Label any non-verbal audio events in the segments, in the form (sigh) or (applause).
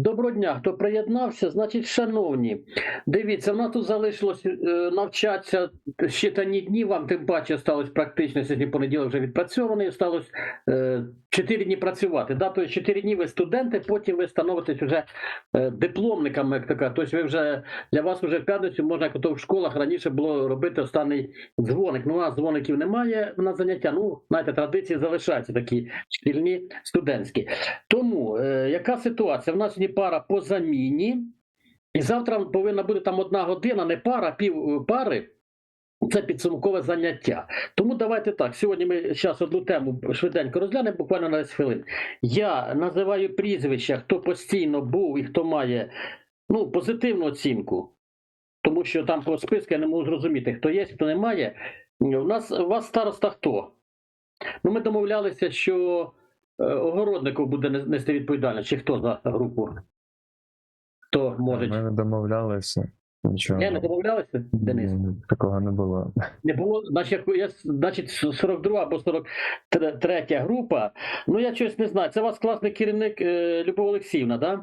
Доброго дня, хто приєднався, значить, шановні, дивіться, в нас тут залишилось навчатися ще та ні дні, вам тим паче сталося практично, сьогодні понеділок вже відпрацьований, сталося е, 4 дні працювати. Да? Тобто 4 дні ви студенти, потім ви становитесь вже е, дипломниками, як така. Тобто ви вже, для вас вже в п'ятницю можна, як ото в школах раніше було робити останній дзвоник. Ну, у нас дзвоників немає на заняття, ну, знаєте, традиції залишаються такі шкільні, студентські. Тому е, яка ситуація? В нас сьогодні пара по заміні, і завтра повинна бути там одна година, не пара, пів е, пари. Це підсумкове заняття. Тому давайте так. Сьогодні ми зараз одну тему швиденько розглянемо, буквально на 10 хвилин. Я називаю прізвища, хто постійно був і хто має ну, позитивну оцінку. Тому що там по списку я не можу зрозуміти, хто є, хто немає. У нас у вас староста хто? Ну, ми домовлялися, що е, огородников буде не- нести відповідальність, чи хто за групу? Хто може? Ми не домовлялися. Нічого. Я не домовлялися, Денис? Такого не було. Не було, значить, я, значить, 42 або 43 група. Ну, я щось не знаю. Це у вас класний керівник е, Любов Олексіївна, да?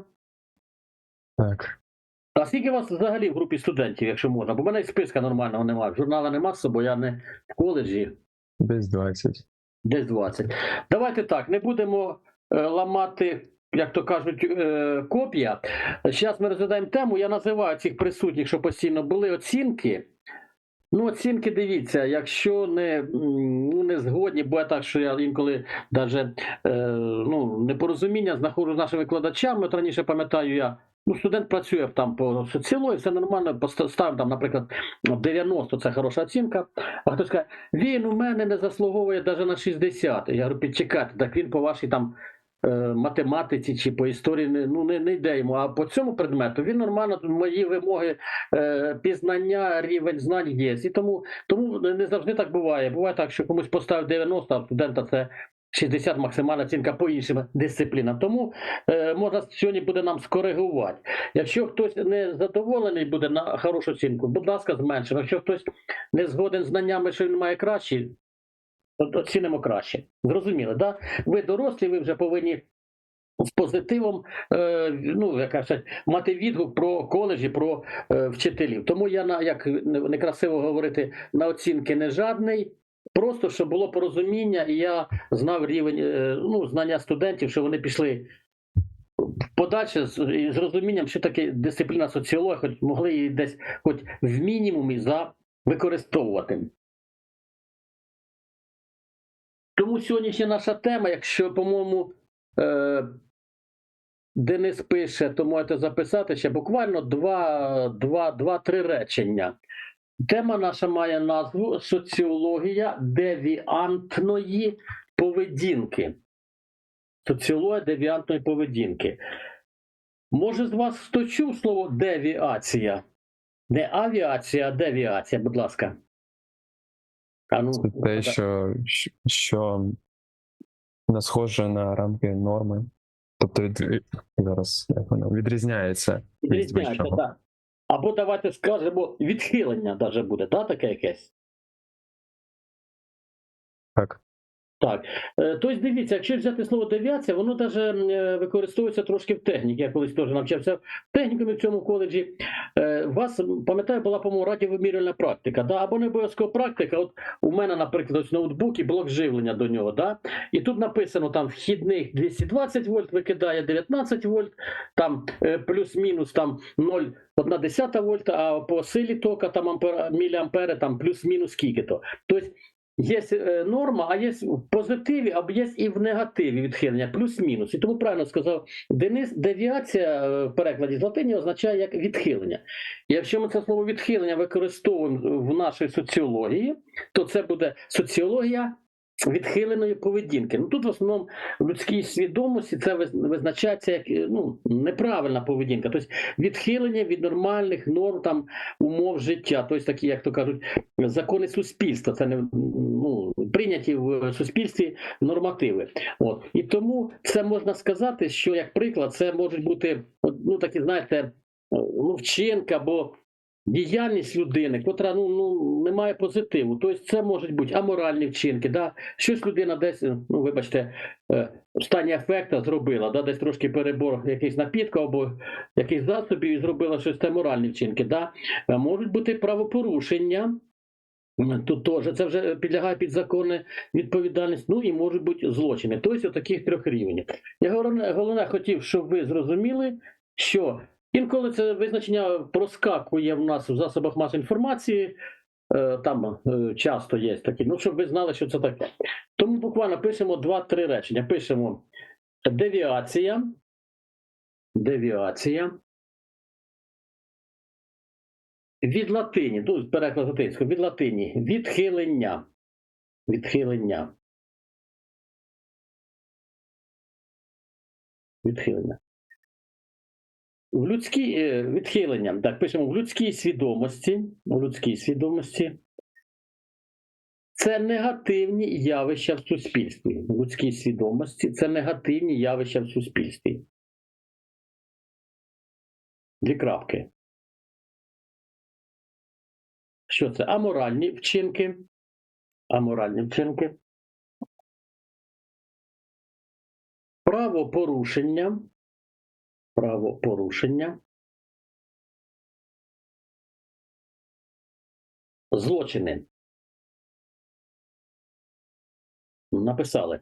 Так. А скільки у вас взагалі в групі студентів, якщо можна? Бо в мене списка нормального немає. Журнала нема з собою, я не в коледжі. Десь 20. Десь 20. Давайте так, не будемо е, ламати, як то кажуть, е, копія. Зараз ми розглядаємо тему. Я називаю цих присутніх, що постійно були оцінки. Ну, оцінки дивіться, якщо не, ну, не згодні, бо так, що я інколи даже, е, ну, непорозуміння знаходжу з нашими викладачами. От раніше пам'ятаю, я ну, студент працює там по соціології, все нормально, поста- ставив там, наприклад, 90 це хороша оцінка. А хтось каже, він у мене не заслуговує навіть на 60. Я говорю, підчекайте, так він по вашій там математиці чи по історії ну, не, не йде йому. А по цьому предмету він нормально, мої вимоги е, пізнання, рівень знань є. І тому, тому не завжди так буває. Буває так, що комусь поставив 90, а студента це 60 максимальна оцінка по іншим дисциплінам. Тому е, можна сьогодні буде нам скоригувати. Якщо хтось не задоволений буде на хорошу оцінку, будь ласка, зменшимо. Якщо хтось не згоден з знаннями, що він має кращі, оцінимо краще. Зрозуміли, да? Ви дорослі, ви вже повинні з позитивом, е, ну, як кажуть, мати відгук про коледжі, про е, вчителів. Тому я на як не- некрасиво говорити, на оцінки не жадний. Просто щоб було порозуміння, і я знав рівень е, ну, знання студентів, що вони пішли подальше з з розумінням, що таке дисципліна соціології, хоч могли її десь хоч в мінімумі за використовувати. Тому сьогоднішня наша тема, якщо, по-моєму, е, Денис пише, то можете записати ще буквально два, два, два-три речення. Тема наша має назву Соціологія девіантної поведінки. Соціологія девіантної поведінки. Може, з вас хто чув слово девіація? Не авіація, а девіація, будь ласка. А ну, Це те, що, що- що не схоже на рамки норми. Тобто від, зараз як воно відрізняється Відрізняється, від так. Або давайте скажемо, відхилення даже буде, так, таке якесь? Так. Так. Е, Тобто, дивіться, якщо взяти слово девіація, воно навіть використовується трошки в техніці. Я колись теж навчався в технікумі в цьому коледжі. Е, вас, пам'ятаю, була, по-моєму, радіовимірювальна практика. Да? Або не обов'язково практика. От у мене, наприклад, ось ноутбук і блок живлення до нього. Да? І тут написано там вхідних 220 вольт, викидає 19 вольт, там е, плюс-мінус там 0,1 вольта, а по силі тока там ампера, міліампери там плюс-мінус скільки-то. Тобто Є е, норма, а є в позитиві, або є і в негативі відхилення, плюс-мінус. І тому правильно сказав Денис, девіація е, в перекладі з латині означає як відхилення. Якщо ми це слово відхилення використовуємо в нашій соціології, то це буде соціологія відхиленої поведінки. Ну тут в основному в людській свідомості це визначається як е, ну, неправильна поведінка, тобто відхилення від нормальних норм там умов життя, тобто такі, як то кажуть, закони суспільства, це не ну, прийняті в суспільстві нормативи. От і тому це можна сказати, що як приклад, це можуть бути ну такі, знаєте, ну, вчинки або діяльність людини, котра ну, ну, не має позитиву. Тобто це можуть бути аморальні вчинки. Да? Щось людина десь, ну вибачте, е, стані ефекта зробила, да? десь трошки перебор якийсь напітка або якихось засобів і зробила щось це моральні вчинки. Да? Е, Можуть бути правопорушення. Тут теж це вже підлягає під законне відповідальність. Ну і можуть бути злочини. Тобто таких трьох рівнів. Я головне хотів, щоб ви зрозуміли, що інколи це визначення проскакує в нас в засобах масової інформації. е, Там е, часто є такі. Ну, щоб ви знали, що це таке. Тому буквально пишемо два-три речення. Пишемо девіація. Девіація. Від латині, ну, переклад латинського, від латині, відхилення. Відхилення. Відхилення. В людській е, відхилення, так, пишемо в людській свідомості. В людській свідомості. Це негативні явища в суспільстві. В людській свідомості це негативні явища в суспільстві. Дві крапки. Що це? Аморальні вчинки. Аморальні вчинки. Правопорушення. Правопорушення. Злочини. Написали.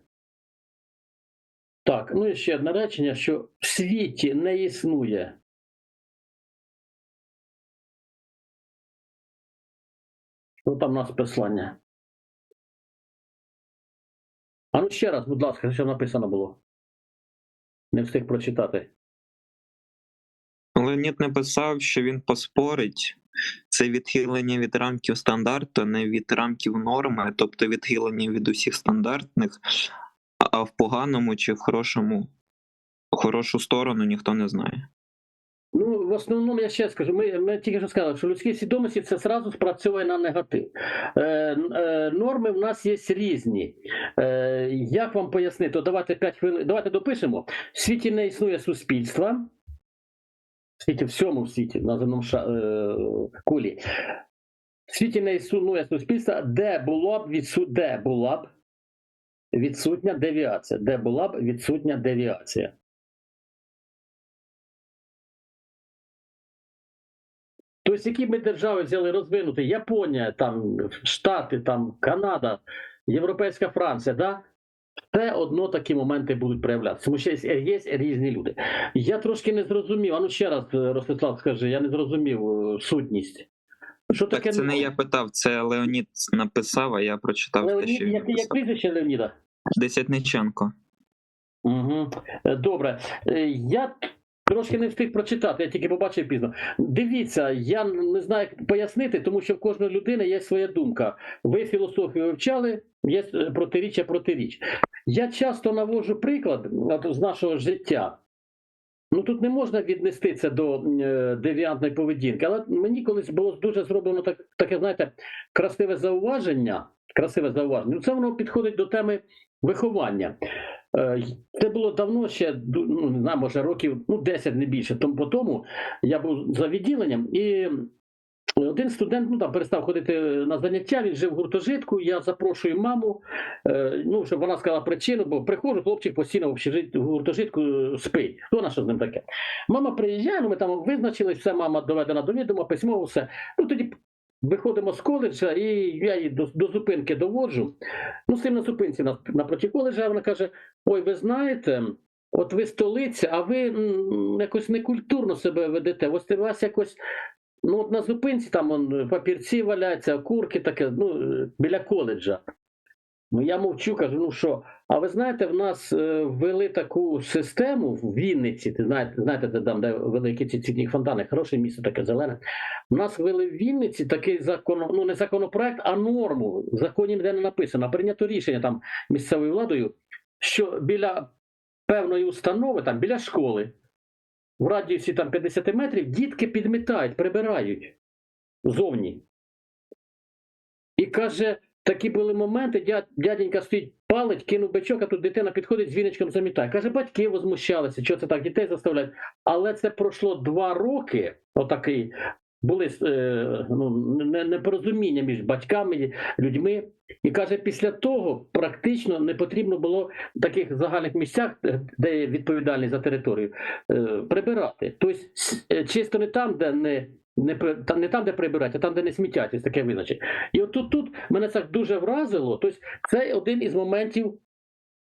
Так, ну і ще одне речення, що в світі не існує Що там у нас послання? А ну ще раз, будь ласка, що написано було. Не встиг прочитати. Леонід написав, що він поспорить. Це відхилення від рамків стандарту, не від рамків норми, тобто відхилення від усіх стандартних, а в поганому чи в хорошому, хорошу сторону ніхто не знає. Ну, в основному я ще скажу, ми, ми тільки що сказали, що людські свідомості це зразу спрацьовує на негатив. Е, е, норми в нас є різні. Е, як вам пояснити? То давайте 5 хвилин. Давайте допишемо. В світі не існує суспільства. Світі, всьому світі, на земному ша, е, кулі. В світі не існує суспільства, де була б відсу, де була б відсутня девіація. Де була б відсутня девіація. Тобто, які ми держави взяли розвинути, Японія, там, Штати, там, Канада, Європейська Франція, да? Все одно такі моменти будуть проявлятися. Тому що є, різні люди. Я трошки не зрозумів. А ну ще раз, е, Ростислав, скажи, я не зрозумів е, сутність. Що таке це не я питав, це Леонід написав, а я прочитав те, Леонід, що він як, як прізвище Леоніда? Десятниченко. Угу. Добре. Я трошки не встиг прочитати, я тільки побачив пізно. Дивіться, я не знаю, як пояснити, тому що в кожної людини є своя думка. Ви філософію вивчали, є е, протиріччя протиріч. Я часто наводжу приклад з нашого життя. Ну тут не можна віднести це до е, девіантної поведінки, але мені колись було дуже зроблено так, таке, знаєте, красиве зауваження. Красиве зауваження. Ну, це воно підходить до теми виховання. Е, Це було давно ще, ну не знаю, може років ну 10 не більше. Тому по тому я був за відділенням, і один студент ну, там, перестав ходити на заняття, він жив в гуртожитку. Я запрошую маму, е, ну, щоб вона сказала причину, бо приходжу, хлопчик постійно в гуртожитку е, спить. Хто на що з ним таке? Мама приїжджає, ну ми там визначились, все, мама доведена до відома, письмово все. Ну тоді виходимо з коледжа, і я її до, до зупинки доводжу. Ну, з на зупинці на- напроти коледжа, вона каже: Ой, ви знаєте, от ви столиця, а ви м, якось некультурно себе ведете. Ось у вас якось. Ну, от на зупинці там он, папірці валяються, окурки таке, ну, е, біля коледжа. Ну, я мовчу, кажу, ну що, а ви знаєте, в нас е, ввели таку систему в Вінниці, ти знаєте, знаєте, де там, де великі ці цвітні фонтани, хороше місце таке зелене. У нас ввели в Вінниці такий закон, ну не законопроект, а норму. В законі ніде не написано. Прийнято рішення там місцевою владою, що біля певної установи, там біля школи, в радіусі там 50 метрів, дітки підмітають, прибирають зовні. І каже, такі були моменти, дя- дяденька стоїть, палить, кинув бичок, а тут дитина підходить з віночком замітає. Каже, батьки возмущалися, що це так дітей заставляють. Але це пройшло два роки, отакий були е, ну, непорозуміння між батьками, людьми. І каже, після того практично не потрібно було в таких загальних місцях, е, де є відповідальність за територію, е, прибирати. Тобто, е, чисто не там, де не. Не, при- не там, де прибирають, а там, де не смітять, є таке визначення. І от тут, тут мене це дуже вразило. Тобто, це один із моментів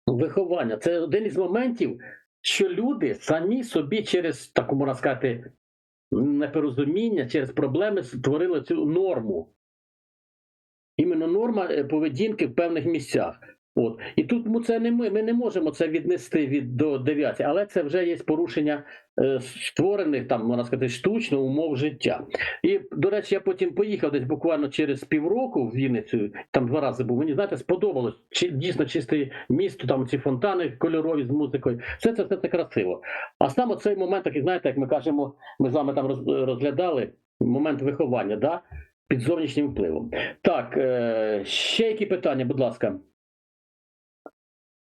виховання. Це один із моментів, що люди самі собі через таку можна сказати непорозуміння, через проблеми створили цю норму. Іменно норма е, поведінки в певних місцях. От. І тут ну, це не ми, ми не можемо це віднести від до девіації, але це вже є порушення е, створених там, можна сказати, штучно умов життя. І, до речі, я потім поїхав десь буквально через півроку в Вінницю, там два рази був. Мені знаєте, сподобалось. Чи дійсно чисте місто, там ці фонтани кольорові з музикою. Все це все це красиво. А саме цей момент, такий, знаєте, як ми кажемо, ми з вами там розглядали момент виховання, да? під зовнішнім впливом. Так, е, ще які питання, будь ласка.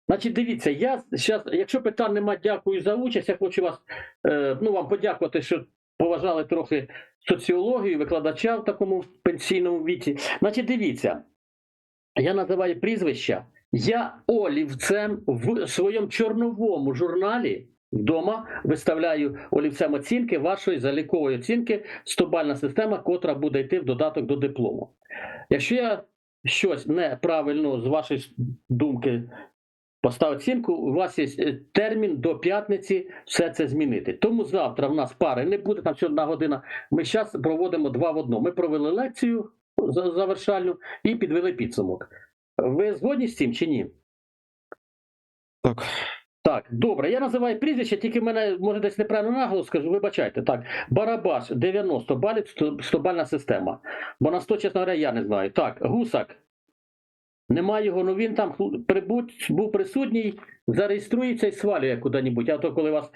Значить, дивіться, я щас, якщо питань нема, дякую за участь. Я хочу вас е, ну, вам подякувати, що поважали трохи соціологію, викладача в такому пенсійному віці. Значить, дивіться, я називаю прізвища. Я олівцем в своєму чорновому журналі вдома виставляю олівцем оцінки вашої залікової оцінки, стобальна система, котра буде йти в додаток до диплому. Якщо я щось неправильно з вашої думки поставив оцінку, у вас є е, термін до п'ятниці все це змінити. Тому завтра в нас пари не буде, там ще одна година. Ми зараз проводимо два в одному. Ми провели лекцію завершальну і підвели підсумок. Ви згодні з цим чи ні? Так. Так, добре. Я називаю прізвище, тільки мене може десь неправильно наголос скажу, вибачайте. Так, Барабаш 90 балів, 100 бальна система. Бо на 100, чесно говоря, я не знаю. Так, Гусак. Немає його, ну він там прибуть, був присутній, зареєструється і свалює куди-небудь. А то коли вас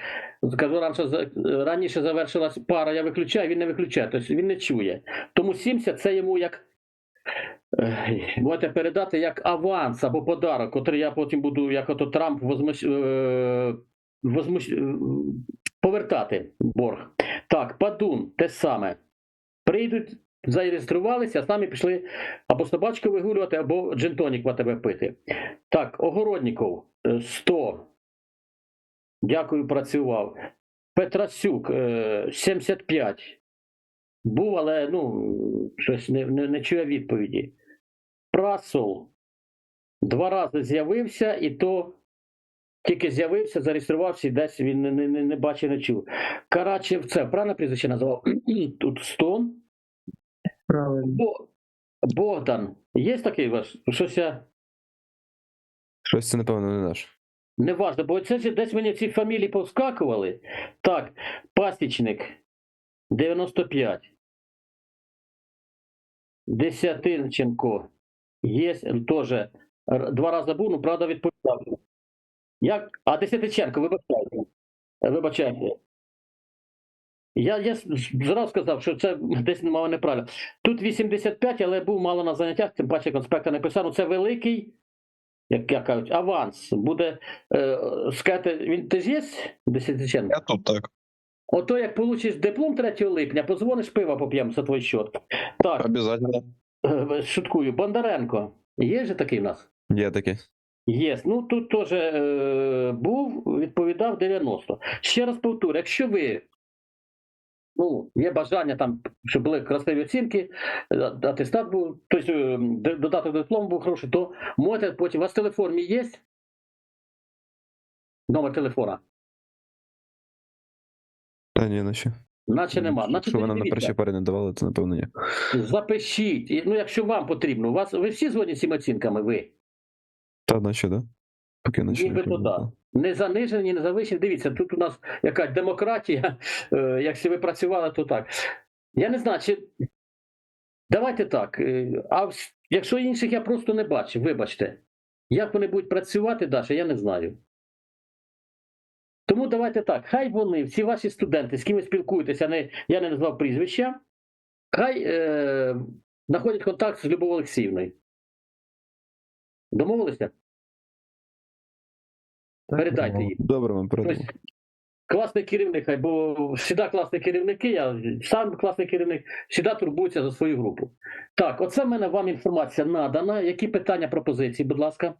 скажу раніше, раніше завершилась пара, я виключаю, він не виключає, тобто він не чує. Тому 70 це йому як можете передати як аванс або подарок, котрий я потім буду, як ото Трамп, возмущ... е, е, повертати борг. Так, Падун, те саме. Прийдуть, зареєструвалися, а самі пішли або собачку вигулювати, або джентонік в тебе пити. Так, Огородніков е, 100. Дякую, працював. Петрасюк е, 75. Був, але ну, щось не, не, не чує відповіді. Прасол два рази з'явився, і то тільки з'явився, зареєструвався, і десь він не, не, не, не бачив, не чув. Карачев, це правильно прізвище назвав? (clears throat) Тут 100. Правильно. Бо, Богдан, є такий ваш? Щось я Щось це, напевно, не наш. не важно, бо це ж десь мені ці фамілії повскакували. Так, пасічник 95. Десятинченко. Є теж. Два рази був, ну правда відповідав. Як? А Десятиченко, вибачайте. Вибачайте. Я, я зразу сказав, що це десь мало неправильно. Тут 85, але був мало на заняттях, тим паче конспекта не писав. Ну, Це великий, як я кажуть, аванс. Буде е, сказати, він ти ж є Десятиченко? Я тут так. Ото як получиш диплом 3 липня, позвониш пива поп'ємо за твій счет. Так, Обязательно. е, шуткую. Бондаренко. Є же такий в нас? Є таке. Є. Ну тут теж е, був, відповідав 90. Ще раз повторю, якщо ви. Ну, є бажання там, щоб були красиві оцінки, е, атестат був, тобто е, додаток до диплому був хороший, то можете потім. У вас телефон мій є? Номер телефона. Та ні, що. Наче нема. Якщо ви нам на першій парі не давали, то напевно ні. Запишіть. І, Ну, якщо вам потрібно, у вас ви всі згодні з цими оцінками, ви Та наче, да? Поки наче. Не да. було. Не занижені, не завищені. Дивіться, тут у нас якась демократія. (laughs) Е, Якщо ви працювали, то так. Я не знаю, чи давайте так. е, А якщо інших я просто не бачив, вибачте. Як вони будуть працювати далі, я не знаю. Тому давайте так. Хай вони, всі ваші студенти, з ким ви спілкуєтеся, не, я не назвав прізвища, хай е, знаходять контакт з Любов'ю Олексіївною. Домовилися? Передайте їй. Добре, вам передамо. Тобто, класний керівник, бо завжди класні керівники, я сам класний керівник, завжди турбуються за свою групу. Так, оце в мене вам інформація надана. Які питання, пропозиції, будь ласка?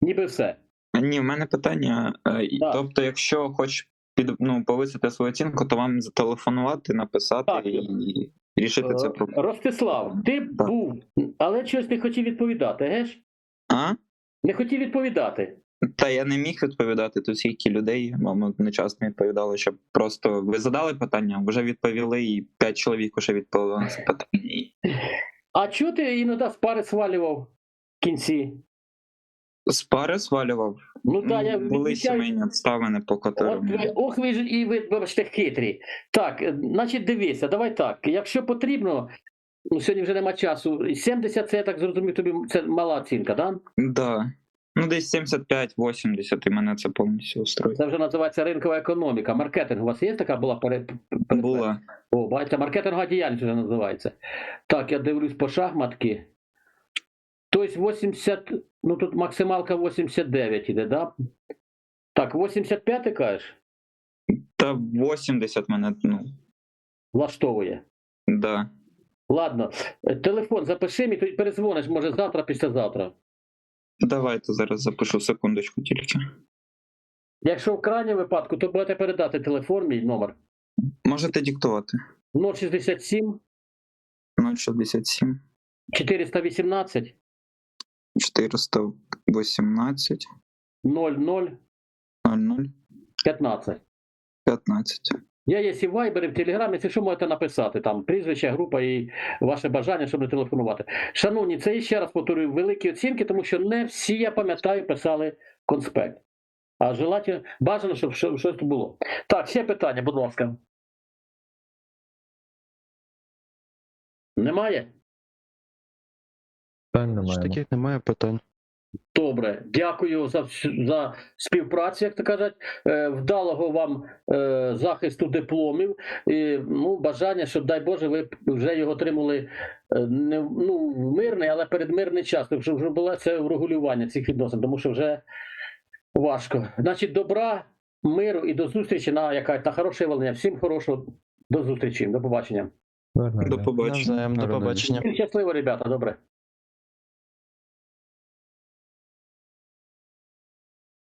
Ніби все. Ні, в мене питання. е, Так. Тобто, якщо хоч під ну, повисити свою оцінку, то вам зателефонувати, написати Так. і рішити це проблему. Ростислав, ти Так. був, але чогось не хотів відповідати, геш? А? Не хотів відповідати. Та я не міг відповідати тут скільки людей, вам одночасно відповідали, щоб просто ви задали питання, вже відповіли, і п'ять чоловік вже відповіли на це питання. А чого ти іноді з пари свалював в кінці? З пари свалював. Ну так, я Були відмічаю- сімейні обставини, по От, котрим. ох, ви ж і ви вибачте хитрі. Так, е, значить, дивися, давай так. Якщо потрібно, ну сьогодні вже нема часу. 70 це я так зрозумів, тобі це мала оцінка, да? Да. Ну, десь 75-80, і мене це повністю устроїть. Це вже називається ринкова економіка. Маркетинг у вас є така була перед- Була. О, бачите, маркетингова діяльність вже називається. Так, я дивлюсь по шахматки. Тобто 80, ну тут максималка 89 іде, да? Так, 85 ти кажеш? Та 80 мене, ну, Влаштовує. да. Ладно, телефон запиши мій, перезвониш, може завтра, післязавтра. Давайте зараз запишу секундочку тільки. Якщо в крайньому випадку, то будете передати телефон, мій номер Можете диктувати. 067 067 418 418 00 00 15. 15. Я є і в Viber, і в Телеграмі, якщо що можете написати там прізвище, група і ваше бажання, щоб не телефонувати. Шановні, це ще раз повторюю, великі оцінки, тому що не всі, я пам'ятаю, писали конспект. А желательно, бажано, щоб що- щось було. Так, ще питання, будь ласка. Немає? Питань немає. таких немає питань. Добре, дякую за, за співпрацю, як то кажуть. Е, вдалого вам е, захисту дипломів. І, ну, бажання, щоб, дай Боже, ви вже його отримали е, не в- ну, в мирний, але передмирний час, щоб вже було це врегулювання цих відносин, тому що вже важко. Значить, добра, миру і до зустрічі на яка на хороше волення. Всім хорошого. До зустрічі, до побачення. До побачення. До побачення. Щасливо, ребята, добре.